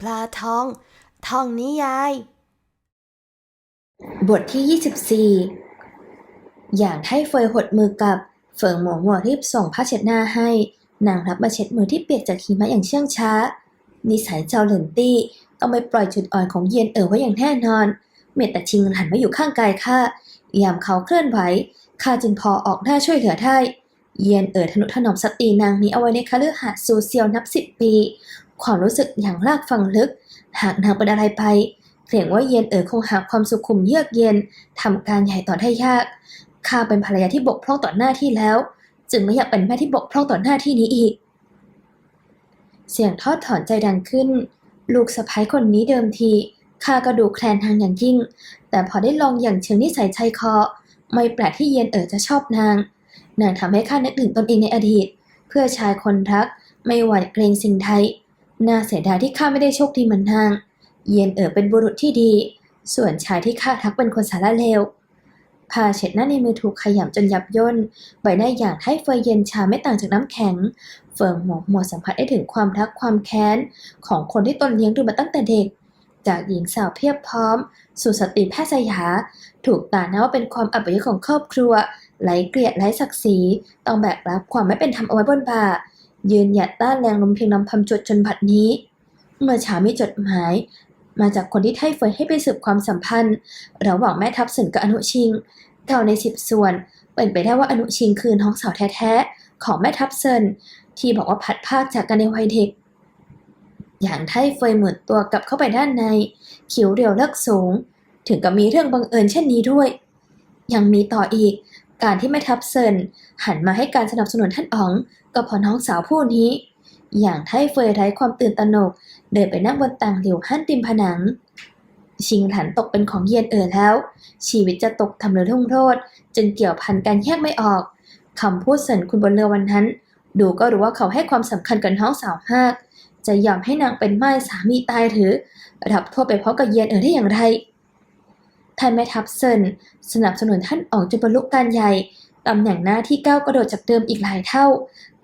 ปลาทอง ทองนิยาย บทที่ 24 อย่างไทเฟยหดมือกับ เฟิงหมวหัวรีบส่งผ้าเช็ดหน้าให้ นางรับมาเช็ดมือที่เปียกจากหิมะอย่างเชื่องช้า นิสัยเจ้าเหลินตี้ต้องไม่ปล่อยจุดอ่อนของเยียนเอ๋อไว้อย่างแน่นอน เมตต่ชิงหันมาอยู่ข้างกายข้า ยามเขาเคลื่อนไหวข้าจึงพอออกหน้าช่วยเหลือได้ เยียนเอ๋อทนุถนอมสตรีนางนี้เอาไว้ในคฤหาสน์ซูเซียวนับสิบปี ความรู้สึกอย่างลากฝังลึก หากนางเป็นอะไรไปเกรงว่าเย็นเอ๋อคงหาความสุขุมเยือกเย็นทำการใหญ่ต่อได้ยากข้าเป็นภรรยาที่บกพร่องต่อหน้าที่แล้ว จึงไม่อยากเป็นแม่ที่บกพร่องต่อหน้าที่นี้อีก เสียงทอดถอนใจดังขึ้น ลูกสะพ้ายคนนี้เดิมที ข้าก็ดูแคลนทางอย่างยิ่ง แต่พอได้ลองอย่างเชิงนิสัยใจคอ ไม่แปลกที่เย็นเอ๋อจะชอบนาง นางทำให้ข้านึกถึงตนเองในอดีต เพื่อชายคนรัก ไม่หวั่นเกรงสิ่งใดน่าเสียดายที่ข้าไม่ได้โชคดีเหมือนนาง เยียนเอ๋อเป็นบุรุษที่ดี ส่วนชายที่ข้าทักเป็นคนสาระเลวผ้าเช็ดหน้าในมือถูกขยำจนยับย่นใบหน้าอย่างให้เฟยเย็นชาไม่ต่างจากน้ำแข็ง เฟิงหมอกหมัวสัมผัสได้ถึงความรักความแค้น ของคนที่ตนเลี้ยงดูมาตั้งแต่เด็ก จากหญิงสาวเพียบพร้อม สู่สตรีแพทย์สยา ถูกตาหน้าว่าเป็นความอับอายของครอบครัวไร้เกลียดไร้ศักดิ์ศรีต้องแบกรับความไม่เป็นธรรมเอาไว้บนบ่ายืนหยัดต้านแรงลมเพียงลำพังจดจนบัดนี้ เมื่อเช้ามีจดหมาย มาจากคนที่ไทเฟยให้ไปสืบความสัมพันธ์ ระหว่างแม่ทัพสินกับอนุชิงเก่าในสิบส่วนเป็นไปได้ว่าอนุชิงคือน้องสาวแท้ๆของแม่ทัพเซินที่บอกว่าพัดภาคจากกันในวัยเด็ก อย่างไทเฟยเหมุนตัวกลับเข้าไปด้านใน คิ้วเรียวเลิกสูง ถึงกับมีเรื่องบังเอิญเช่นนี้ด้วย ยังมีต่ออีก การที่แม่ทัพเซินหันมาให้การสนับสนุนท่านอ๋อง ก็พอน้องสาวผู้นี้ อย่างไทเฟยไร้ความตื่นตระหนก เดินไปนั่งบนต่างหลิวหั่นติมผนัง ชิงหลันตกเป็นของเยียนเอ๋อแล้ว ชีวิตจะตกทำเรือรุ่งโรดจนเกี่ยวพันกันแยกไม่ออกคำพูดเสินคุณบนเรือวันนั้น ดูก็รู้ว่าเขาให้ความสำคัญกับน้องสาวมาก จะยอมให้นางเป็นไม่ายสามีตายหรือรับโทษไปเพราะกับเยียนเอ๋อได้อย่างไร ท่านแม่ทัพเซินสนับสนุนท่านอ๋องจนบรรลุการใหญ่ตำแหน่งหน้าที่ก้าวกระโดดจากเดิมอีกหลายเท่า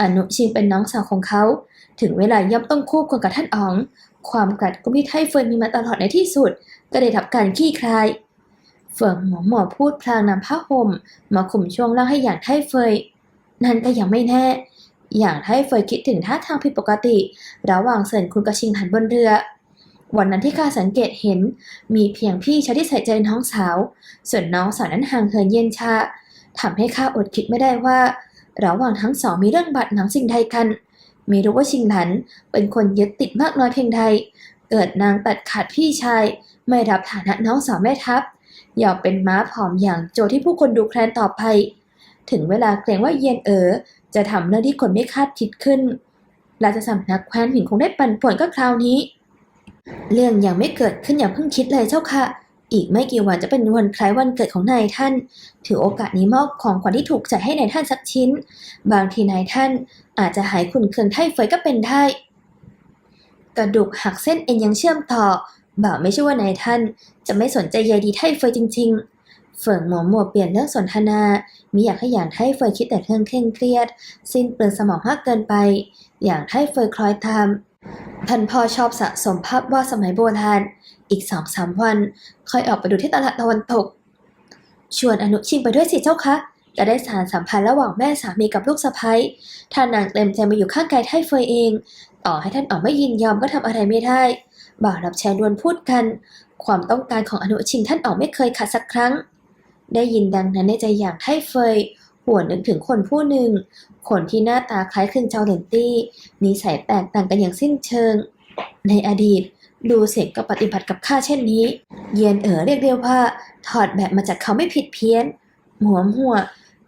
อนุชิงเป็นน้องสาวของเขา ถึงเวลาย่อมต้องคู่ควรกับท่านอ๋อง ความกัดก็มีไทเฟินมีมาตลอดในที่สุด ก็ได้ทับการขี้คลายเฟิงหมอหมอพูดพลางนำผ้าห่มมาข่มช่วงล่างให้อย่างไทเฟย นั่นก็ยังไม่แน่ อย่างไทเฟยคิดถึงท่าทางผิดปกติ ระหว่างเซินคุณกับชิงหันบนเรือ วันนั้นที่ข้าสังเกตเห็น มีเพียงพี่ชายที่ใส่ใจน้องสาว ส่วนน้องสาวนั้นห่างเหินเย็นชาทำให้ข้าอดคิดไม่ได้ว่า ระหว่างทั้งสองมีเรื่องบาดหนังสิ่งใดกัน ไม่รู้ว่าชิงหลันเป็นคนยึดติดมากน้อยเพียงใด เกิดนางตัดขาดพี่ชาย ไม่รับฐานะน้องสาวแม่ทัพยอมเป็นม้าผอมอย่างโจที่ผู้คนดูแคลนต่อไป ถึงเวลาเกรงว่าเย็นเอ๋อ จะทำเรื่องที่คนไม่คาดคิดขึ้นราชสำนักแคว้นหินคงได้ปั่นป่วนก็คราวนี้ เรื่องยังไม่เกิดขึ้นอย่างเพิ่งคิดเลยเจ้าค่ะ อีกไม่กี่วันจะเป็นวันคล้ายวันเกิดของนายท่าน ถือโอกาสนี้มอบของขวัญที่ถูกใจให้นายท่านสักชิ้น บางทีนายท่านอาจจะหายขุนเคืองไทเฟยก็เป็นได้ กระดูกหักเส้นเอ็นยังเชื่อมต่อบ่าวไม่ใช่ว่านายท่าน จะไม่สนใจใยดีไทเฟยจริง ๆ เฟิงหมอหมวเปลี่ยนเรื่องสนทนา มีอยากให้อย่างไทเฟยคิดแต่เรื่องเคร่งเครียด สิ้นเปลืองสมองมากเกินไป อย่างไทเฟยคล้อยตามท่านพ่อชอบสะสมภาพวาดสมัยโบราณ อีกสองสามวัน ค่อยออกไปดูที่ตลาดตะวันตก ชวนอนุชิงไปด้วยสิเจ้าคะ จะได้สารสัมพันธ์ระหว่างแม่สามีกับลูกสะใภ้ถ้านางเต็มใจมาอยู่ข้างกายไทเฟยเอง ต่อให้ท่านออกไม่ยินยอมก็ทำอะไรไม่ได้ บ่าวรับแชร์ดวนพูดกัน ความต้องการของอนุชิงท่านออกไม่เคยขัดสักครั้ง ได้ยินดังนั้นในใจอย่างไทเฟยหัวนนึกถึงคนผู้หนึ่ง คนที่หน้าตาคล้ายคลึงเจ้าเลนตี้ นิสัยแตกต่างกันอย่างสิ้นเชิง ในอดีต ดูเสกก็ปฏิบัติกับข้าเช่นนี้ เยียนเอ๋อเรียกเรียวว่า ถอดแบบมาจากเขาไม่ผิดเพี้ยน หัวหัว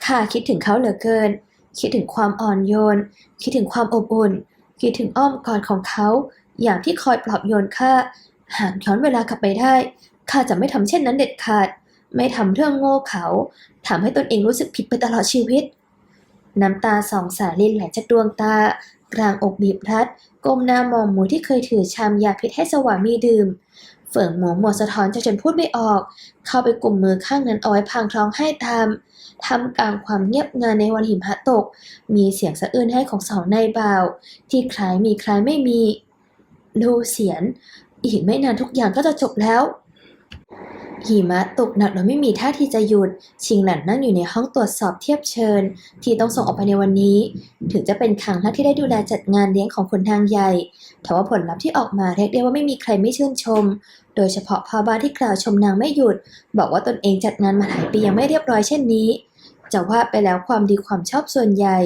ข้าคิดถึงเขาเหลือเกิน คิดถึงความอ่อนโยน คิดถึงความอบอุ่น คิดถึงอ้อมกอดของเขา อย่างที่คอยปลอบโยนข้า หากย้อนเวลากลับไปได้ ข้าจะไม่ทำเช่นนั้นเด็ดขาด ไม่ทำเรื่องโง่เขาทำให้ตนเองรู้สึกผิดไปตลอดชีวิต น้ำตาสองสายลินไหลจากดวงตา กลางอกบีบรัดก้มหน้ามองหมูที่เคยถือชามยาพิษให้สวามีดื่มเเฟิงหมัวหมดสะท้อนจนฉันพูดไม่ออก เข้าไปกลุ่มมือข้างนั้นเอาไว้พลางท้องให้ตามทำกลางความเงียบงันในวันหิมะตก มีเสียงสะอื้นให้ของสองนายบ่าว ที่คล้ายมีคล้ายไม่มี ดูเสียน อีกไม่นานทุกอย่างก็จะจบแล้ว หิมะตกหนักโดยไม่มีท่าทีจะหยุด ชิงหลันนั่งอยู่ในห้องตรวจสอบเทียบเชิญ ที่ต้องส่งออกไปในวันนี้ ถึงจะเป็นครั้งแรกที่ได้ดูแลจัดงานเลี้ยงของคนทางใหญ่ แต่ว่าผลลัพธ์ที่ออกมาเรียกได้ว่าไม่มีใครไม่ชื่นชม โดยเฉพาะพ่อบ้านที่กล่าวชมนางไม่หยุด บอกว่าตนเองจัดงานมาหลายปียังไม่เรียบร้อยเช่นนี้ จะว่าไปแล้วความดีความชอบส่วนใหญ่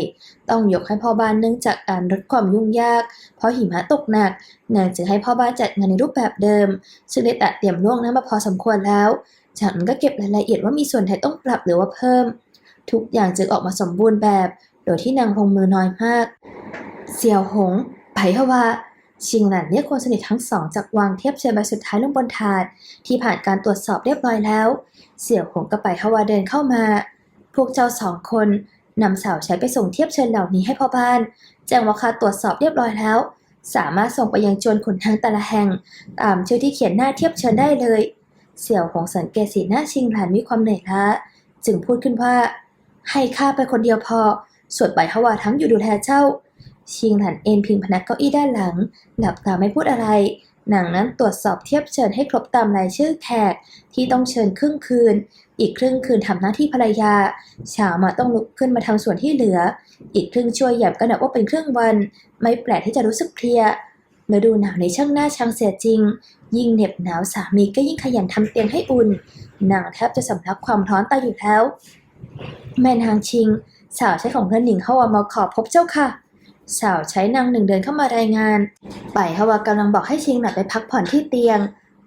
ต้องยกให้พ่อบ้านเนื่องจากการลดความยุ่งยาก เพราะหิมะตกหนักนางจึงให้พ่อบ้านจัดงานในรูปแบบเดิม ซึ่งได้ตัดเตรียมล่วงหน้ามาพอสมควรแล้ว จากนั้นก็เก็บรายละเอียดว่ามีส่วนไหนต้องปรับหรือว่าเพิ่ม ทุกอย่างจึงออกมาสมบูรณ์แบบ โดยที่นางลงมือน้อยมาก เสี่ยวหง ไผ่ฮวาชิงหลันเรียกคนสนิททั้งสองจากวางเทียบเชิญใบสุดท้ายลงบนถาด ที่ผ่านการตรวจสอบเรียบร้อยแล้ว เสี่ยวหงกับไผ่ฮวาเดินเข้ามา พวกเจ้าสองคนนำสาวใช้ไปส่งเทียบเชิญเหล่านี้ให้พ่อบ้าน แจ้งว่าค่าตรวจสอบเรียบร้อยแล้ว สามารถส่งไปยังจวนขุนทางแต่ละแห่ง ตามชื่อที่เขียนหน้าเทียบเชิญได้เลย เสี่ยวหงสังเกตสีหน้าชิงหลันมีความเหนื่อยล้าจึงพูดขึ้นว่า ให้ข้าไปคนเดียวพอ ส่วนไปฮวาทั้งอยู่ดูแลเจ้า ชิงหลันเอ็นพิงพนักเก้าอี้ด้านหลัง หลับตาไม่พูดอะไร นางนั้นตรวจสอบเทียบเชิญให้ครบตามรายชื่อแขกที่ต้องเชิญครึ่งคืน อีกครึ่งคืนทำหน้าที่ภรรยาเช้ามาต้องลุกขึ้นมาทำส่วนที่เหลือ อีกครึ่งช่วยหยับก็นับว่าเป็นครึ่งวัน ไม่แปลกที่จะรู้สึกเพลียฤดูหนาวในช่างหน้าช่างเสียจริง ยิ่งเหน็บหนาวสามีก็ยิ่งขยันทำเตียงให้อุ่นนางแทบจะสำลักความร้อนตายอยู่แล้ว แม่นางชิง สาวใช้ของเพื่อนหญิงเข้ามาขอพบเจ้าค่ะ สาวใช้นางหนึ่งเดินเข้ามารายงานไปฮาวากำลังบอกให้ชิงหนัดไปพักผ่อนที่เตียง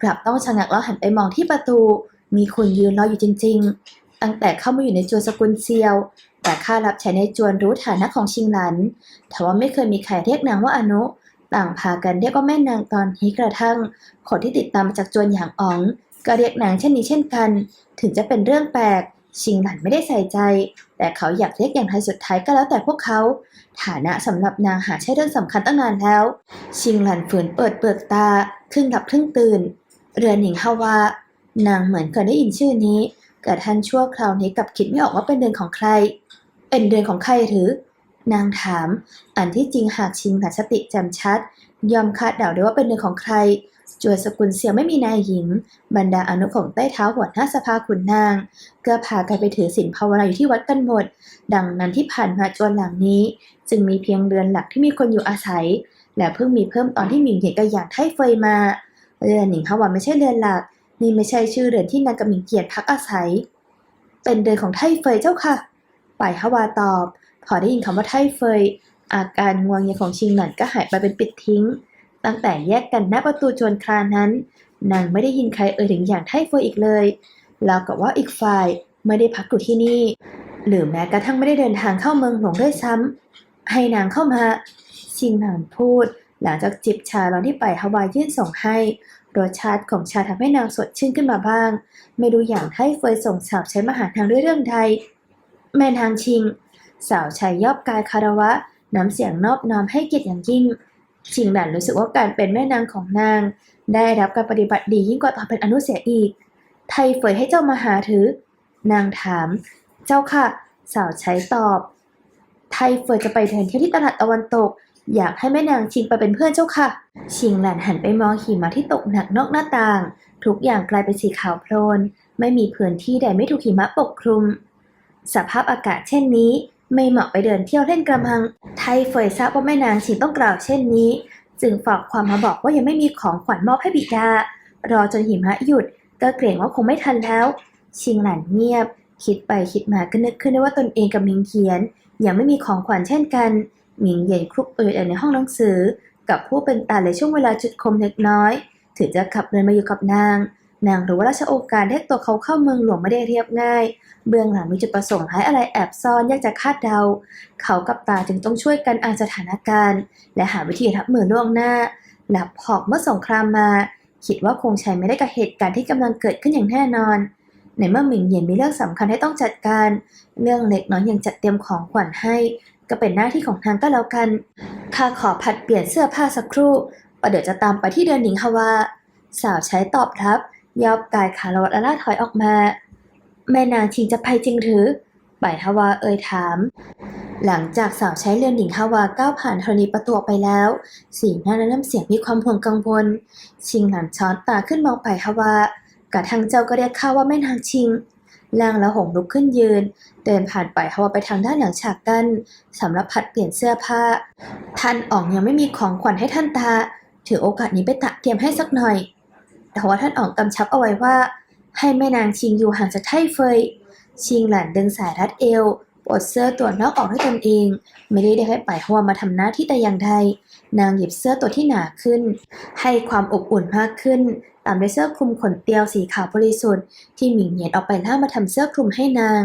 กลับต้องชะงักแล้วหันไปมองที่ประตู มีคนยืนรออยู่จริง ๆ ตั้งแต่เข้ามาอยู่ในจวนสกุลเซียว แต่ข้ารับใช้ในจวนรู้ฐานะของชิงหลันแต่ว่าไม่เคยมีใครเรียกนางว่าอนุต่างพากันเรียกว่าแม่นางตอนนี้กระทั่ง คนที่ติดตามมาจากจวนอย่างอ๋อง ก็เรียกนางเช่นนี้เช่นกัน ถึงจะเป็นเรื่องแปลก ชิงหลันไม่ได้ใส่ใจ แต่เขาอยากเรียกอย่างไรสุดท้ายก็แล้วแต่พวกเขา ฐานะสำหรับนางหาใช่เรื่องสำคัญตั้งนานแล้ว ชิงหลันฝืนเปิดเปลือกตา ครึ่งหลับครึ่งตื่น เรือนหญิงฮาวา นางเหมือนเคยได้ยินชื่อนี้ กระทันชั่วคราวนี้กลับคิดไม่ออกว่าเป็นเดือนของใคร เป็นเดือนของใครหรือ นางถาม อันที่จริงหากชิงหลันสติแจ่มชัด ยอมคาดเดาได้ว่าเป็นเดือนของใคร จวนสกุลเสียวไม่มีนายหญิง บรรดาอนุของใต้เท้าหัวหน้าสภาขุนนาง ก็พากันไปถือศีลภาวนาอยู่ที่วัดกันหมด ดังนั้นที่ผ่านมาจนหลังนี้ จึงมีเพียงเรือนหลักที่มีคนอยู่อาศัย และเพิ่งมีเพิ่มตอนที่หมิงเหยนกับหยางไทเฟยมาเรือนหนิงฮาวาไม่ใช่เรือนหลัก นี่ไม่ใช่ชื่อเรือนที่นางกับหมิงเกียรติพักอาศัย เป็นเรือนของไทเฟยเจ้าค่ะป่ายฮาวาตอบ พอได้ยินคำว่าไทเฟยอาการงวงเงียของชิงหนันก็หายไปเป็นปิดทิ้ง ตั้งแต่แยกกันหน้าประตูจวนครานนั้น นางไม่ได้ยินใครเอ่ยถึงอย่างไทเฟยอีกเลย แล้วกับว่าอีกฝ่ายไม่ได้พักอยู่ที่นี่ หรือแม้กระทั่งไม่ได้เดินทางเข้าเมืองหลวงด้วยซ้ำให้นางเข้ามาชิงหนานพูด หลังจากจิบชาร้อนที่ไปฮาวายยื่นส่งให้รสชาติของชาทำให้นางสดชื่นขึ้นมาบ้าง ไม่รู้อย่างให้เฟยส่งสาวใช้มาหาทางด้วยเรื่องใดแม่นางชิง สาวใช้ยอบกายคารวะน้ำเสียงนอบน้อมให้เกียรติอย่างยิ่ง ชิงหลันรู้สึกว่าการเป็นแม่นางของนาง ได้รับการปฏิบัติดียิ่งกว่าตอนเป็นอนุเสียอีก ไทเฟยให้เจ้ามาหาถือ นางถาม เจ้าค่ะ สาวใช้ตอบ ไทเฟยจะไปเดินเที่ยวที่ตลาดตะวันตก อยากให้แม่นางชิงไปเป็นเพื่อนเจ้าค่ะ ชิงหลันหันไปมองหิมะที่ตกหนักนอกหน้าต่าง ทุกอย่างกลายเป็นสีขาวโพลน ไม่มีพื้นที่ใดไม่ถูกหิมะปกคลุม สภาพอากาศเช่นนี้ ไม่เหมาะไปเดินเที่ยวเล่นกระมัง ไทเฟยทราบว่าแม่นางชิงต้องกล่าวเช่นนี้ จึงฝากความมาบอกว่ายังไม่มีของขวัญมอบให้บิดา รอจนหิมะหยุด ก็เกรงว่าคงไม่ทันแล้ว ชิงหลันเงียบ คิดไปคิดมาก็นึกขึ้นได้ว่าตนเองกับมิงเขียน ยังไม่มีของขวัญเช่นกัน มิงเย็นคลุกตัวอยู่ในห้องหนังสือ กับผู้เป็นตาในช่วงเวลาจุดคมเล็กน้อย ถึงจะขับเดินมาอยู่กับนาง นางรู้ว่าราชโองการเรียกตัวเขาเข้าเมืองหลวงไม่ได้เรียบง่าย เบื้องหลังมีจุดประสงค์ร้ายอะไรแอบซ่อนยากจะคาดเดา เขากับตาจึงต้องช่วยกันอ่านสถานการณ์ และหาวิธีรับมือล่วงหน้า หลับหอกเมื่อสงครามมา คิดว่าคงใช้ไม่ได้กับเหตุการณ์ที่กำลังเกิดขึ้นอย่างแน่นอน ในเมื่อหมิงเหยียนมีเรื่องสำคัญให้ต้องจัดการ เรื่องเล็กน้อยอย่างจัดเตรียมของขวัญให้ ก็เป็นหน้าที่ของทางก็แล้วกัน ข้าขอผัดเปลี่ยนเสื้อผ้าสักครู่ประเดี๋ยวจะตามไปที่เดือนหนิงฮาวา สาวใช้ตอบรับ ยอบกายขาลอดและล่าถอยออกมา แม่นางชิงจะไปจริงหรือไปฮาวาเอ่ยถาม หลังจากสาวใช้เรือนหญิงฮาวาก้าวผ่านธรณีประตูไปแล้ว สีหน้าและน้ำเสียงมีความห่วงกังวล ชิงหลันช้อนตาขึ้นมองไปฮาวากระทั่งเจ้าก็เรียกข้าว่าแม่นางชิงล่างและหงลุกขึ้นยืน เดินผ่านไปฮาวาไปทางด้านหลังฉากกั้นสำหรับผัดเปลี่ยนเสื้อผ้า ท่านอ๋องยังไม่มีของขวัญให้ท่านตา ถือโอกาสนี้ไปตะเตรียมให้สักหน่อย แต่ว่าท่านอ๋องกำชับเอาไว้ว่า ให้แม่นางชิงอยู่ห่างจากไท่เฟย ชิงหลันดึงสายรัดเอวปลดเสื้อตัวนอกออกด้วยตนเอง ไม่ได้ได้ให้ไปเพราะว่ามาทำหน้าที่แต่อย่างใดนางหยิบเสื้อตัวที่หนาขึ้น ให้ความอบอุ่นมากขึ้น ตามด้วยเสื้อคลุมขนเตียวสีขาวบริสุทธิ์ที่หมิงเหยียนออกไปล่ามาทำเสื้อคลุมให้นาง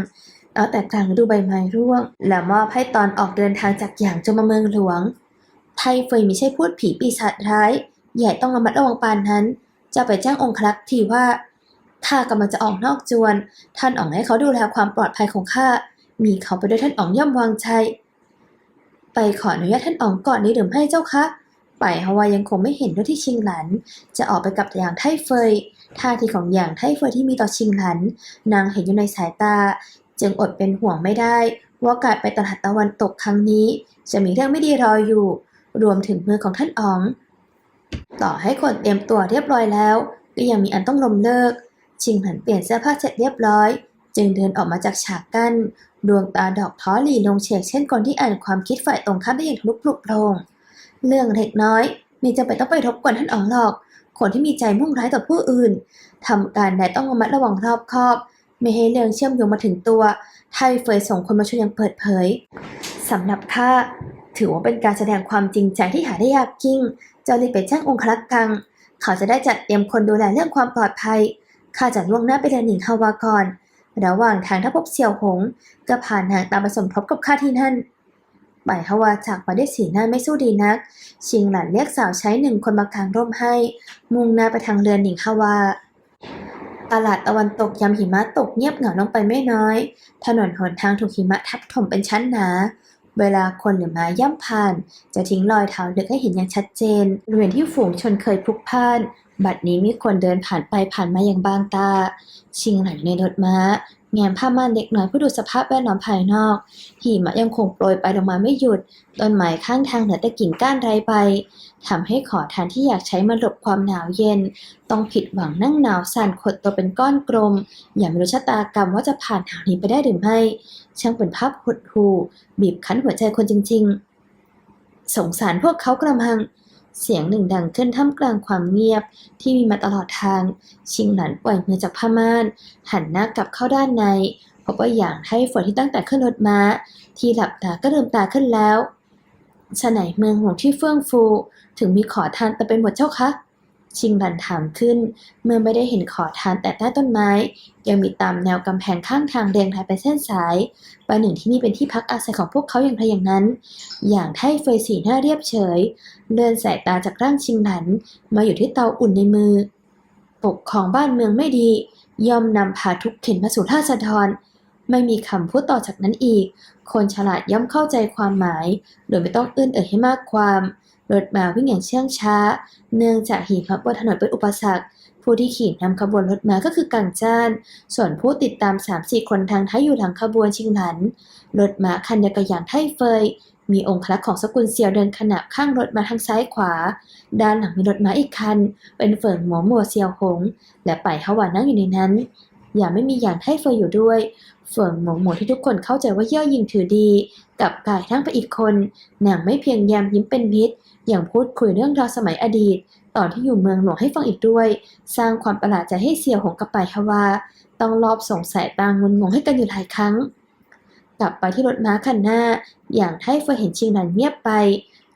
เอาแต่กลางฤดูใบไม้ร่วง แล้วมอบให้ตอนออกเดินทางจากหยางจนมาเมืองหลวง ไทเฟยไม่ใช่พูดผีปีศาจร้าย ใหญ่ต้องระมัดระวังปานนั้น จะไปแจ้งองครักษ์ทีว่าข้ากำลังจะออกนอกจวน ท่านอ๋องให้เขาดูแลความปลอดภัยของข้า มีเขาไปด้วยท่านอ๋องย่อมวางใจ ไปขออนุญาตท่านอ๋องก่อนนี้หรือไม่เจ้าคะไปฮาวายังคงไม่เห็นด้วยที่ชิงหลัน จะออกไปกับอย่างไทเฟย ท่าทีของอย่างไทเฟยที่มีต่อชิงหลัน นางเห็นอยู่ในสายตา จึงอดเป็นห่วงไม่ได้ ว่าการไปตลาดตะวันตกครั้งนี้ จะมีเรื่องไม่ดีรออยู่ รวมถึงมือของท่านอ๋อง ต่อให้คนเตรียมตัวเรียบร้อยแล้ว ก็ยังมีอันต้องลมเลิก ชิงหันเปลี่ยนเสื้อผ้าเสร็จเรียบร้อย จึงเดินออกมาจากฉากกั้น ดวงตาดอกท้อหลีลงเฉกเช่นคนที่อ่านความคิดฝ่ายตรงข้ามได้อย่างทะลุปลุกโปรงเรื่องเล็กน้อยไม่จำเป็นต้องไปรบกวนท่านอ๋องหรอก คนที่มีใจมุ่งร้ายต่อผู้อื่นทำการใดต้องระมัดระวังรอบคอบ ไม่ให้เรื่องเชื่อมโยงมาถึงตัว ไทเฟยส่งคนมาช่วยอย่างเปิดเผยสำหรับข้าถือว่าเป็นการแสดงความจริงใจที่หาได้ยากยิ่ง เจ้ารีบไปแจ้งองครักษ์กัง เขาจะได้จัดเตรียมคนดูแลเรื่องความปลอดภัย ข้าจะล่วงหน้าไปเรียนหนิงฮาวาก่อน ระหว่างทางถ้าพบเสี่ยวหง ก็ผ่านนางตามไปสมทบกับข้าที่นั่นไปฮาวาจากมาด้วยสีหน้าไม่สู้ดีนัก ชิงหลันเรียกสาวใช้หนึ่งคนมากางร่มให้ มุ่งหน้าไปทางเรือนหนิงฮาวาตลาดตะวันตกยามหิมะตกเงียบเหงาลงไปไม่น้อย ถนนหนทางถูกหิมะทับถมเป็นชั้นหนา เวลาคนหรือม้าย่ำผ่าน จะทิ้งรอยเท้าลึกให้เห็นอย่างชัดเจนบริเวณที่ฝูงชนเคยพลุกพล่าน บัดนี้มีคนเดินผ่านไปผ่านมาอย่างบางตา ชิงหลังในรถม้าแงมผ้าม่านเล็กน้อยเพื่อดูสภาพแวดล้อมภายนอก หิมะยังคงโปรยไปลงมาไม่หยุด ต้นไม้ข้างทางเหลือแต่กิ่งก้านไร้ใบ ทำให้ขอทานที่อยากใช้มาหลบความหนาวเย็น ต้องผิดหวังนั่งหนาวสั่นขดตัวเป็นก้อนกลม อย่าไม่รู้ชะตากรรมว่าจะผ่านหนาวนี้ไปได้หรือไม่ ช่างเป็นภาพหดหู่บีบคั้นหัวใจคนจริง ๆ สงสารพวกเขากระมังเสียงหนึ่งดังขึ้นท่ามกลางความเงียบที่มีมาตลอดทาง ชิงหลันปล่อยมือจากผ้าม่าน หันหน้ากลับเข้าด้านใน พบว่าอย่างให้ฝนที่ตั้งแต่ขึ้นรถม้า ที่หลับตาก็ลืมตาขึ้นแล้ว ฉะไหนเมืองหลวงที่เฟื่องฟู ถึงมีขอทานแต่เป็นหมดเจ้าคะชิงหลันถามขึ้น เมื่อไม่ได้เห็นขอทานแต่ใต้ต้นไม้ ยังมีตามแนวกำแพงข้างทางเรียงรายเป็นเส้นสายประหนึ่งที่นี่เป็นที่พักอาศัยของพวกเขาอย่างไรอย่างนั้น อย่างไทเฟยสีหน้าเรียบเฉย เลื่อนสายตาจากร่างชิงหลัน มาอยู่ที่เตาอุ่นในมือ ปกของบ้านเมืองไม่ดี ย่อมนำพาทุกข์เข็นมาสู่ท่าสะทอน ไม่มีคำพูดต่อจากนั้นอีก คนฉลาดย่อมเข้าใจความหมาย โดยไม่ต้องเอื้อนเอ่ยให้มากความรถม้าวิ่งอย่างเชื่องช้า เนื่องจากหิมะบนถนนเป็นอุปสรรค ผู้ที่ขี่นำขบวนรถม้าก็คือกังจ้าน ส่วนผู้ติดตาม3-4คนทางท้ายอยู่หลังขบวนชิงหลัน รถม้าคันเดียวกับอย่างไทเฟย มีองคลักษ์ของสกุลเซียวเดินขนาบข้างรถมาทางซ้ายขวา ด้านหลังมีรถม้าอีกคัน เป็นเฟิงหมอหมัวเซียวหง และไปฮาวานั่งอยู่ในนั้น อย่าไม่มีอย่างไท่เฟยอยู่ด้วยเฟิงหมงหมวที่ทุกคนเข้าใจว่าเย่อหยิ่งถือดี กับกายทั้งไปอีกคนนางไม่เพียงยามยิ้มเป็นมิตรอย่างพูดคุยเรื่องราวสมัยอดีต ตอนที่อยู่เมืองหลวงให้ฟังอีกด้วย สร้างความประหลาดใจให้เสียวหงกับไปฮาวา ต้องรอบสงสัยตางงุนงงให้กันอยู่หลายครั้ง กลับไปที่รถม้าคันหน้า อย่างไท่เฟยเห็นชิงนันเงียบไป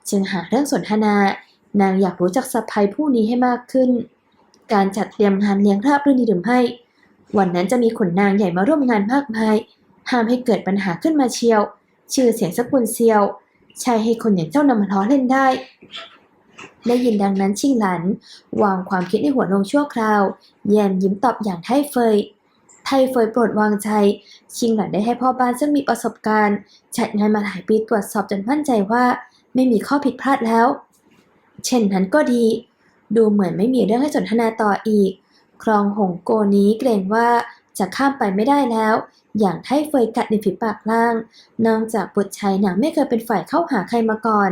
จึงหาเรื่องสนทนา นางอยากรู้จักสะพายผู้นี้ให้มากขึ้น การจัดเตรียมงานเลี้ยงราบรื่นดีหรือไม่ วันนั้นจะมีขุนนางใหญ่มาร่วมงานมากมาย ห้ามให้เกิดปัญหาขึ้นมาเชียว ชื่อเสียงสกุลเซียว ใช่ให้คนอย่างเจ้านำมาล้อเล่นได้ ได้ยินดังนั้นชิงหลัน วางความคิดในหัวลงชั่วคราว แยมยิ้มตอบอย่างไทเฟยไทเฟยโปรดวางใจ ชิงหลันได้ให้พ่อบ้านซึ่งมีประสบการณ์ จัดงานมาหลายปีตรวจสอบจนมั่นใจว่า ไม่มีข้อผิดพลาดแล้ว เช่นนั้นก็ดี ดูเหมือนไม่มีเรื่องให้สนทนาต่ออีก คลองหงโกนี้เกรงว่าจะข้ามไปไม่ได้แล้ว อย่างไทเฟยกัดในฝีปากล่าง นอกจากบุตรชายนางไม่เคยเป็นฝ่ายเข้าหาใครมาก่อน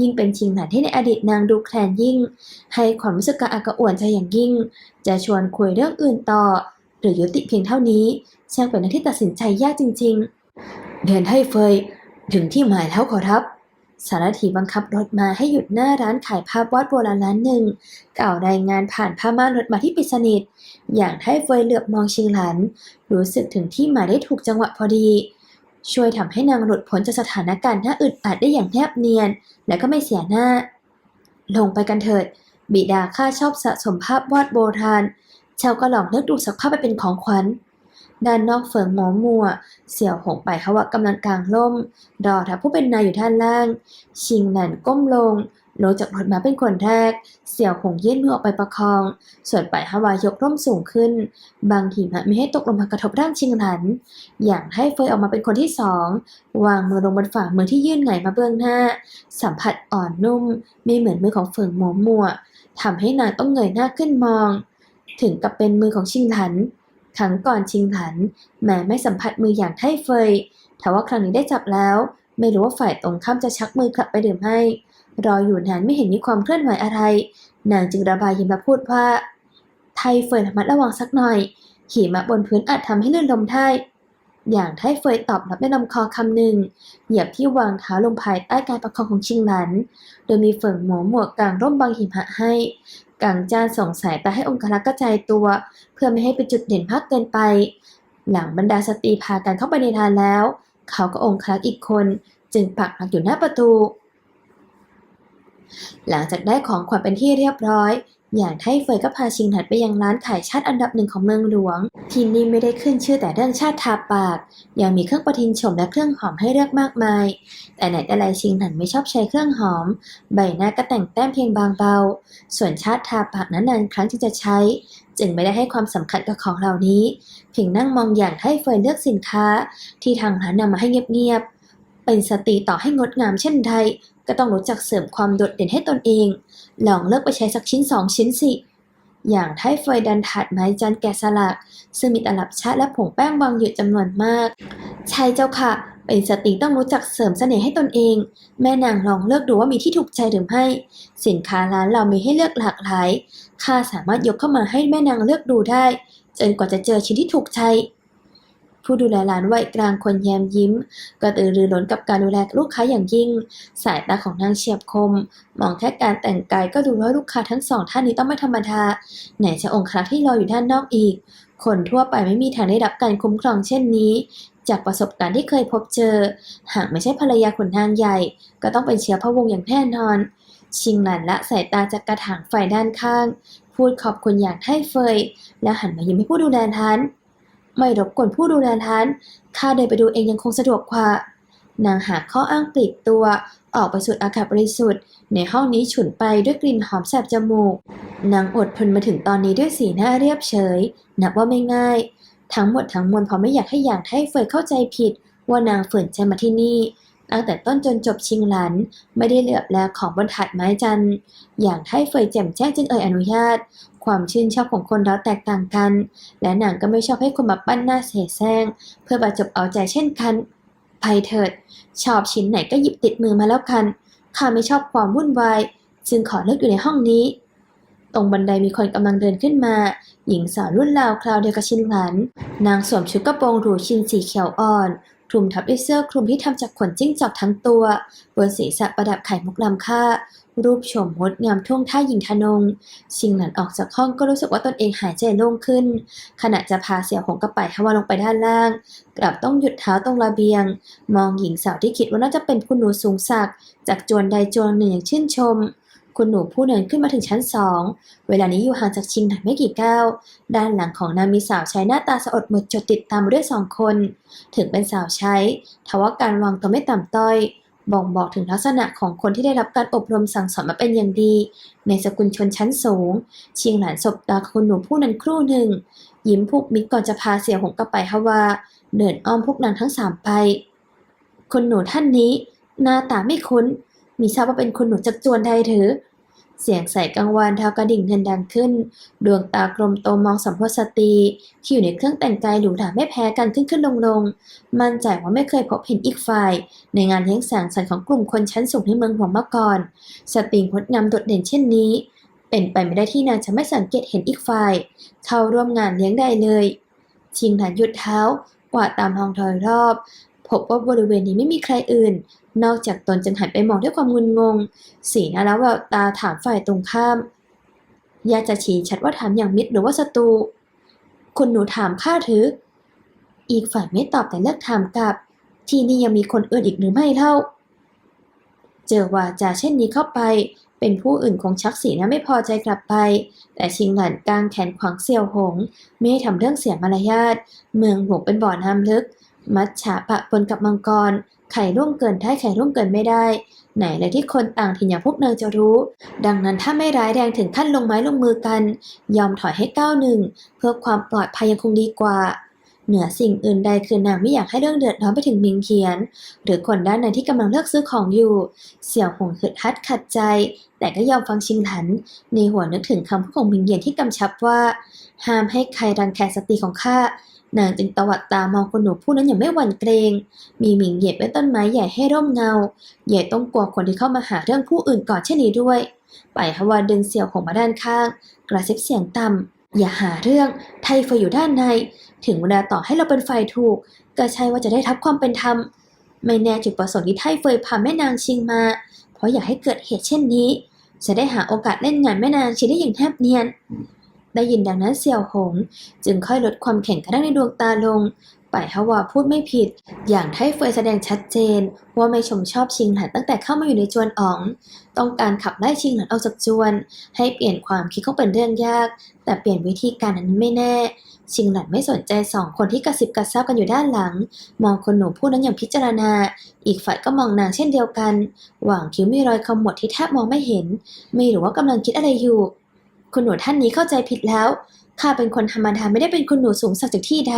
ยิ่งเป็นชิงหนันที่ในอดีตนางดูแคลนยิ่ง ให้ความรู้สึกกระอักกระอ่วนใจอย่างยิ่ง จะชวนคุยเรื่องอื่นต่อ หรือยุติเพียงเท่านี้ช่างเป็นหน้าที่ตัดสินใจยากจริง ๆ เดินให้เฟยถึงที่หมายแล้วขอรับ สารถีบังคับรถมาให้หยุดหน้าร้านขายภาพวาดโบราณร้านหนึ่งกล่าวรายงานผ่านผ้าม่านรถมาที่ปิดสนิท อย่างไทเฟยเหลือบมองชิงหลัน รู้สึกถึงที่หมายได้ถูกจังหวะพอดี ช่วยทำให้นางหลุดพ้นจากสถานการณ์น่าอึดอัดได้อย่างแนบเนียน และก็ไม่เสียหน้า ลงไปกันเถิด บิดาข้าชอบสะสมภาพวาดโบราณเชาก็ลองเลือกดูสักภาพไปเป็นของขวัญ ด้านนอกเฟิงหมอมัว เสี่ยวหงไปเขาว่ากำลังกลางล่มรอถ้าผู้เป็นนายอยู่ด้านล่าง ชิงหนันก้มลงลงจากรถมาเป็นคนแรก เสี่ยวหงยื่นมือออกไปประคอง ส่วนไปฮาวายกร่มสูงขึ้น บางทีมะไม่ให้ตกลงมากระทบร่างชิงหลัน อย่างให้เฟยออกมาเป็นคนที่สอง วางมือลงบนฝ่ามือที่ยื่นไหงมาเบื้องหน้า สัมผัสอ่อนนุ่ม ไม่เหมือนมือของเฟิงหมอมัวทำให้นางต้องเงยหน้าขึ้นมอง ถึงกับเป็นมือของชิงหลัน ครั้งก่อนชิงหลัน แม้ไม่สัมผัสมืออย่างไทเฟยแต่ว่าครั้งนี้ได้จับแล้ว ไม่รู้ว่าฝ่ายตรงข้ามจะชักมือกลับไปหรือไม่รออยู่นานไม่เห็นมีความเคลื่อนไหวอะไร นางจึงระบายยิ้มและพูดว่า ไทเฟยระมัดระวังสักหน่อย ขี่มาบนพื้นอาจทำให้ลื่นลมได้อย่างไทเฟยตอบรับด้วยลำคอคำหนึ่ง เหยียบที่วางเท้าลงภายใต้การประคองของชิงหลัน โดยมีเฟิงหมอหมวกกลางร่มบางหิมะให้ กางจานส่งสายตาให้องครักษ์กระจายตัว เพื่อไม่ให้เป็นจุดเด่นพักเกินไป หลังบรรดาสตรีพากันเข้าไปในทานแล้ว เขาก็องครักษ์อีกคน จึงปักหลักอยู่หน้าประตู หลังจากได้ของขวัญเป็นที่เรียบร้อย อย่างไทเฟยก็พาชิงหนันไปยังร้านขายชาติอันดับหนึ่งของเมืองหลวง ที่นี่ไม่ได้ขึ้นชื่อแต่เรื่องชาติทาปาก ยังมีเครื่องประทินชมและเครื่องหอมให้เลือกมากมาย แต่ไหนแต่ไรชิงหนันไม่ชอบใช้เครื่องหอม ใบหน้าก็แต่งแต้มเพียงบางเบา ส่วนชาติทาปากนั้นนานครั้งที่จะใช้ จึงไม่ได้ให้ความสำคัญกับของเหล่านี้ เพียงนั่งมองอย่างไทเฟยเลือกสินค้า ที่ทางร้านนำมาให้เงียบๆเป็นสตรีต่อให้งดงามเช่นใดก็ต้องรู้จักเสริมความโดดเด่นให้ตนเอง ลองเลือกไปใช้สักชิ้นสองชิ้นสิ อย่างไทเฟยดันถาดไม้จันแกะสลัก ซึ่งมีตลับชาและผงแป้งบางอยู่จำนวนมาก ใช่เจ้าค่ะ เป็นสตรีต้องรู้จักเสริมเสน่ห์ให้ตนเอง แม่นางลองเลือกดูว่ามีที่ถูกใจหรือไม่ สินค้าร้านเรามีให้เลือกหลากหลาย ข้าสามารถยกเข้ามาให้แม่นางเลือกดูได้ จนกว่าจะเจอชิ้นที่ถูกใจ ผู้ดูแลร้านวัยกลางคนแย้มยิ้มกระตือรือร้นกับการดูแลลูกค้าอย่างยิ่ง สายตาของนางเฉียบคม มองแค่การแต่งกายก็ดูว่าลูกค้าทั้งสองท่านนี้ต้องไม่ธรรมดาไหนจะองค์ครักที่รออยู่ด้านนอกอีก คนทั่วไปไม่มีทางได้รับการคุ้มครองเช่นนี้ จากประสบการณ์ที่เคยพบเจอ หากไม่ใช่ภรรยาขุนนางใหญ่ ก็ต้องเป็นเชื้อพระวงศ์อย่างแน่นอน ชิงหลันละสายตาจากกระถางไฟด้านข้าง พูดขอบคุณอย่างไท่เฟย แล้วหันมายิ้มให้ผู้ดูแลร้าน ไม่รบกวนผู้ดูแลร้านข้าเดินไปดูเองยังคงสะดวกกว่า นางหาข้ออ้างปลีกตัว ออกไปสูดอากาศบริสุทธิ์ ในห้องนี้ฉุนไปด้วยกลิ่นหอมแสบจมูก นางอดทนมาถึงตอนนี้ด้วยสีหน้าเรียบเฉย นับว่าไม่ง่าย ทั้งหมดทั้งมวลเพราะไม่อยากให้อย่างไทเฟยเข้าใจผิด ว่านางฝืนใจมาที่นี่ตั้งแต่ต้นจนจบชิงหลัน ไม่ได้เหลือบแลของบนถาดไม้จันอย่างไทเฟยแจ่มแจ้งจึงเอ่ยอนุญาต ความชื่นชอบของคนเราแตกต่างกัน และนางก็ไม่ชอบให้คนมาปั้นหน้าเสแสร้ง เพื่อบรรจบเอาใจเช่นกันไปเถิด ชอบชิ้นไหนก็หยิบติดมือมาแล้วกัน ข้าไม่ชอบความวุ่นวาย จึงขอเลิกอยู่ในห้องนี้ ตรงบันไดมีคนกำลังเดินขึ้นมา หญิงสาวรุ่นราวคราวเดียวกับชินหลัน นางสวมชุดกระโปรงหรูชินสีเขียวอ่อนคลุมทับด้วยเสื้อคลุมที่ทำจากขนจิ้งจอกทั้งตัว บนศีรษะประดับไข่มุกลำค่า รูปโฉมงดงามท่วงท่าหญิงทะนง ชิงหลันออกจากห้องก็รู้สึกว่าตนเองหายใจโล่งขึ้น ขณะจะพาเสี่ยวหงกระปฮายทวาลงไปด้านล่าง กลับต้องหยุดเท้าตรงระเบียง มองหญิงสาวที่คิดว่าน่าจะเป็นคุณหนูสูงศักดิ์จากจวนใดจวนหนึ่งอย่างชื่นชม คุณหนูผู้นั้นขึ้นมาถึงชั้นสอง เวลานี้อยู่ห่างจากชิงหนันไม่กี่ก้าว ด้านหลังของนางมีสาวใช้หน้าตาสะอดหมดจดติดตามด้วยสองคน ถึงเป็นสาวใช้ทว่าการวางตัวไม่ต่ำต้อย บ่งบอกถึงลักษณะของคนที่ได้รับการอบรมสั่งสอนมาเป็นอย่างดี ในสกุลชนชั้นสูง เชียงหลานศบตาคนหนุ่มผู้นั้นครู่หนึ่ง ยิ้มผูกมิตรก่อนจะพาเสี่ยวหงกลับไปฮาวา เดินอ้อมพวกนางทั้งสามไป คนหนูท่านนี้ หน้าตาไม่คุ้น มีทราบว่าเป็นคนหนูจากจวนใดหรือ เสียงใส่กังวานเท้ากระดิ่งเงินดังขึ้น ดวงตากลมโตมองสำรวจสตรีที่อยู่ในเครื่องแต่งกายหรูหราไม่แพ้กันขึ้นขึ้นลงลงมั่นใจว่าไม่เคยพบเห็นอีกฝ่าย ในงานเลี้ยงแสงสรรค์ของกลุ่มคนชั้นสูงในเมืองหลวงมาก่อน สตรีงดงามโดดเด่นเช่นนี้ เป็นไปไม่ได้ที่นางจะไม่สังเกตเห็นอีกฝ่าย เข้าร่วมงานเลี้ยงได้เลยชิงหลันหยุดเท้ากวาดตามห้องโดยรอบพบว่าบริเวณนี้ไม่มีใครอื่น นอกจากตนจึงหันไปมองด้วยความงุนงง สีหน้าแล้วแววตาถามฝ่ายตรงข้าม ยากจะชี้ชัดว่าถามอย่างมิตรหรือว่าศัตรูคุณหนูถามข้าหรือ อีกฝ่ายไม่ตอบแต่เลือกถามกลับ ที่นี่ยังมีคนอื่นอีกหรือไม่เล่า เจอว่าจาเช่นนี้เข้าไป เป็นผู้อื่นคงชักสีหน้าไม่พอใจกลับไป แต่ชิงหลันกลางแขนขวางเสี่ยวหง ไม่ให้ทำเรื่องเสียมารยาท เมืองหงเป็นบ่อน้ำลึก มัดฉาปะปนกับมังกร ไข่ร่วงเกินได้ไข่ร่วงเกินไม่ได้ ไหนเลยที่คนต่างถิ่นอย่างพวกเนางจะรู้ ดังนั้นถ้าไม่ร้ายแรงถึงขั้นลงไม้ลงมือกัน ยอมถอยให้ก้าวหนึ่งเพื่อความปลอดภัยยังคงดีกว่า เหนือสิ่งอื่นใดคือนางไม่อยากให้เรื่องเดือดร้อนไปถึงมิงเขียน หรือคนด้านในที่กำลังเลือกซื้อของอยู่ เสี่ยวหงหึดฮัดขัดใจ แต่ก็ยอมฟังชิงหลัน ในหัวนึกถึงคำพูดของมิงเยียนที่กำชับว่า ห้ามให้ใครรังแคสตรีของข้า นางจึงตวัดตามองคนหนูผู้นั้นอย่างไม่หวั่นเกรง มีหมิงเหยียบไว้ต้นไม้ใหญ่ให้ร่มเงา ใหญ่ต้องกลัวคนที่เข้ามาหาเรื่องผู้อื่นก่อนเช่นนี้ด้วยไปฮวาดึงเสี่ยวหงมาด้านข้าง กระซิบเสียงต่ำอย่าหาเรื่อง ไทเฟยอยู่ด้านใน ถึงเวลาต่อให้เราเป็นฝ่ายถูก ก็ใช่ว่าจะได้รับความเป็นธรรม ไม่แน่จุดประสงค์ที่ไทเฟยพาแม่นางชิงมา เพราะอยากให้เกิดเหตุเช่นนี้ จะได้หาโอกาสเล่นงานแม่นางชิงได้อย่างแทบเนียน ได้ยินดังนั้นเสี่ยวหง จึงค่อยลดความแข็งกระด้างในดวงตาลงป่ายฮวาพูดไม่ผิด อย่างไทเฟยแสดงชัดเจน ว่าไม่ชมชอบชิงหลันตั้งแต่เข้ามาอยู่ในจวนอ๋อง ต้องการขับไล่ชิงหลันออกจากจวน ให้เปลี่ยนความคิดเขาเป็นเรื่องยาก แต่เปลี่ยนวิธีการนั้นไม่แน่ ชิงหลันไม่สนใจสองคนที่กระซิบกระซาบกันอยู่ด้านหลัง มองคนหนูผู้นั้นอย่างพิจารณา อีกฝ่ายก็มองนางเช่นเดียวกัน หว่างคิ้วมีรอยขมวดที่แทบมองไม่เห็น ไม่รู้ว่ากำลังคิดอะไรอยู่ คุณหนูท่านนี้เข้าใจผิดแล้ว ข้าเป็นคนธรรมดาไม่ได้เป็นคุณหนูสูงสักจากที่ใด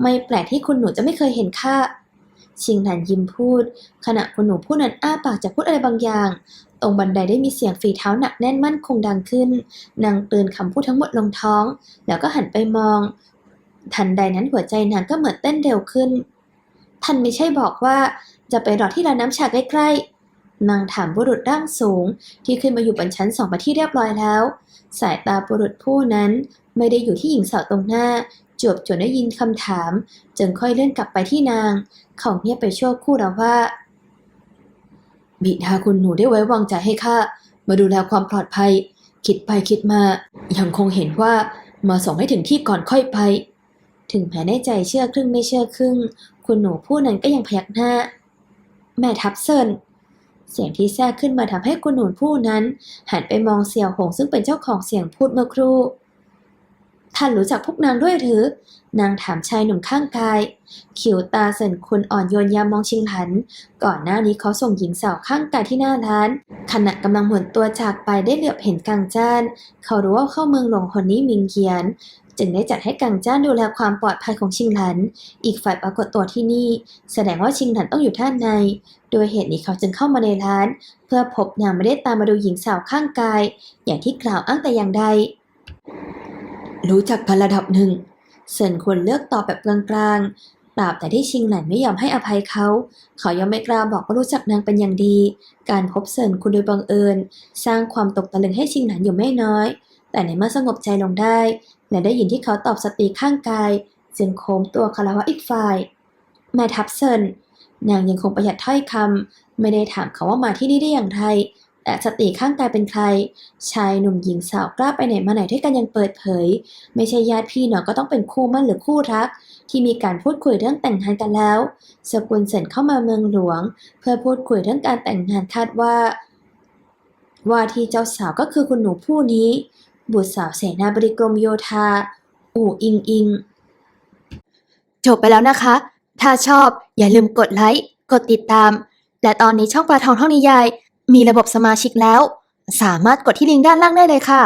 ไม่แปลกที่คุณหนูจะไม่เคยเห็นข้า ชิงหลันยิ้มพูด ขณะคุณหนูผู้นั้นอ้าปากจะพูดอะไรบางอย่าง ตรงบันไดได้มีเสียงฝีเท้าหนักแน่นมั่นคงดังขึ้น นางกลืนคำพูดทั้งหมดลงท้อง แล้วก็หันไปมอง ทันใดนั้นหัวใจนางก็เหมือนเต้นเร็วขึ้น ท่านไม่ใช่บอกว่าจะไปรอที่ร้านน้ำชาใกล้ๆ นางถามบุรุษร่างสูง ที่ขึ้นมาอยู่บนชั้นสองมาที่เรียบร้อยแล้ว สายตาบุรุษผู้นั้นไม่ได้อยู่ที่หญิงสาวตรงหน้า จวบจนได้ยินคำถาม จึงค่อยเลื่อนกลับไปที่นาง เขาเงียบไปชั่วครู่แล้วว่า บิดาคุณหนูได้ไว้วางใจให้ข้ามาดูแลความปลอดภัย คิดไปคิดมา ยังคงเห็นว่ามาส่งให้ถึงที่ก่อนค่อยไป ถึงแม้ในใจเชื่อครึ่งไม่เชื่อครึ่ง คุณหนูผู้นั้นก็ยังพยักหน้า แม่ทับเซิน เสียงที่แทรกขึ้นมาทำให้คุณหนูผู้นั้น หันไปมองเสี่ยวหงซึ่งเป็นเจ้าของเสียงพูดเมื่อครู่ ท่านรู้จักพวกนางด้วยหรือ นางถามชายหนุ่มข้างกายขิวตาเสินคุณอ่อนโยนยามมองชิงหัน ก่อนหน้านี้เขาส่งหญิงสาวข้างกายที่หน้าร้าน ขณะกำลังหมุนตัวจากไปได้เหลือบเห็นกังจ้าน เขารู้ว่าเข้าเมืองหลวงคนนี้มิงเกียน จึงได้จัดให้กังจ้านดูแลความปลอดภัยของชิงหลัน อีกฝ่ายปรากฏตัวที่นี่ แสดงว่าชิงหลันต้องอยู่ท่านใน โดยเหตุนี้เขาจึงเข้ามาในร้าน เพื่อพบนางไม่ได้ตามมาดูหญิงสาวข้างกาย อย่างที่กล่าวอ้างแต่อย่างใด รู้จักกันระดับหนึ่งเซินควรเลือกตอบแบบกลางๆตราบแต่ที่ชิงหลันไม่ยอมให้อภัยเขา เขายังไม่กล้าบอกว่ารู้จักนางเป็นอย่างดี การพบเซินคุณโดยบังเอิญ สร้างความตกตะลึงให้ชิงหลันอยู่ไม่น้อย แต่ในเมื่อสงบใจลงได้และได้ยินที่เขาตอบสติข้างกาย จึงโค้งตัวคารวะอีกฝ่าย แม่ทัพเซินนางยังคงประหยัดถ้อยคำไม่ได้ถามเขาว่ามาที่นี่ได้อย่างไรแต่สติข้างกายเป็นใคร ชายหนุ่มหญิงสาวกล้าไปไหนมาไหนด้วยกันยังเปิดเผย ไม่ใช่ญาติพี่น้องก็ต้องเป็นคู่มั่นหรือคู่รัก ที่มีการพูดคุยเรื่องแต่งงานกันแล้ว สกุลเสนเข้ามาเมืองหลวง เพื่อพูดคุยเรื่องการแต่งงานคาดว่า ว่าที่เจ้าสาวก็คือคุณหนูผู้นี้ บุตรสาวเสนาบริกรมโยธา อู่อิงอิง จบไปแล้วนะคะ ถ้าชอบอย่าลืมกดไลค์ กดติดตาม และตอนนี้ช่องปลาทองท่องนิยาย มีระบบสมาชิกแล้ว สามารถกดที่ลิงก์ด้านล่างได้เลยค่ะ